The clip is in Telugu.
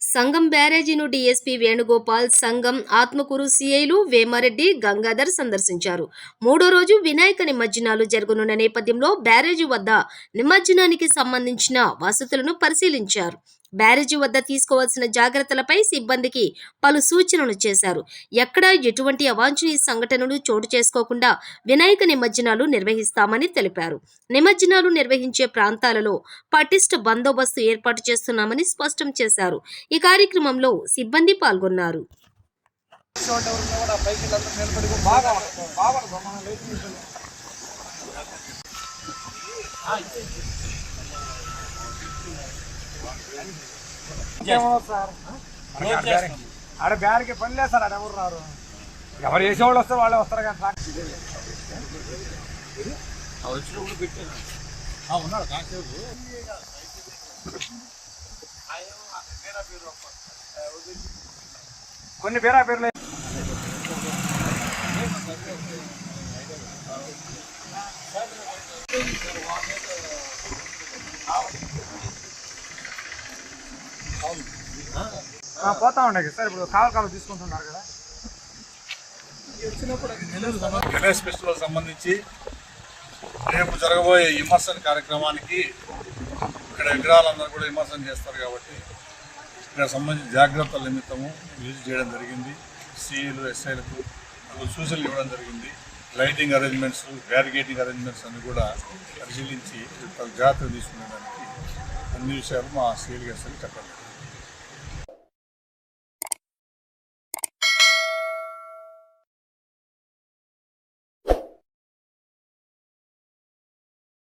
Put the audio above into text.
సంఘం బ్యారేజీను డీఎస్పీ వేణుగోపాల్ సంఘం ఆత్మకూరు సిఐలు వేమారెడ్డి గంగాధర్ సందర్శించారు. మూడో రోజు వినాయక నిమజ్జనాలు జరగనున్న నేపథ్యంలో బ్యారేజీ వద్ద నిమజ్జనానికి సంబంధించిన వసతులను పరిశీలించారు. బ్యారేజీ వద్ద తీసుకోవాల్సిన జాగ్రత్తలపై సిబ్బందికి పలు సూచనలు చేశారు. ఎక్కడ ఎటువంటి అవాంఛనీయ సంఘటనలు చోటు చేసుకోకుండా వినాయక నిమజ్జనాలు నిర్వహిస్తామని తెలిపారు. నిమజ్జనాలు నిర్వహించే ప్రాంతాలలో పటిష్ట బందోబస్తు ఏర్పాటు చేస్తున్నామని స్పష్టం చేశారు. ఈ కార్యక్రమంలో సిబ్బంది పాల్గొన్నారు. బాగా ఆడ బ్యాడ్కి పని లేదు సార్ ఆడ ఎవరు రారు? ఎవరు వేసేవాళ్ళు వస్తారు వాళ్ళే వస్తారు కానీ కొన్ని పేరా పేర్లు. ఆ, పోతా ఉండే సార్ ఇప్పుడు కావాలి కావాలి తీసుకుంటున్నారు కదా. గణేష్ ఫెస్టివల్ సంబంధించి రేపు జరగబోయే విమర్శన కార్యక్రమానికి ఇక్కడ విగ్రహాలందరూ కూడా విమర్శన చేస్తారు కాబట్టి ఇక్కడ సంబంధించిన జాగ్రత్తల నిమిత్తము విజిట్ చేయడం జరిగింది. సిఈలు ఎస్ఐలకు సూచనలు ఇవ్వడం జరిగింది. లైటింగ్ అరేంజ్మెంట్స్ బ్యారిగేటింగ్ అరేంజ్మెంట్స్ అన్ని కూడా పరిశీలించి తగు జాగ్రత్తలు తీసుకునేదానికి అన్ని విషయాలు మా సీఎల్ గారు చెప్పండి.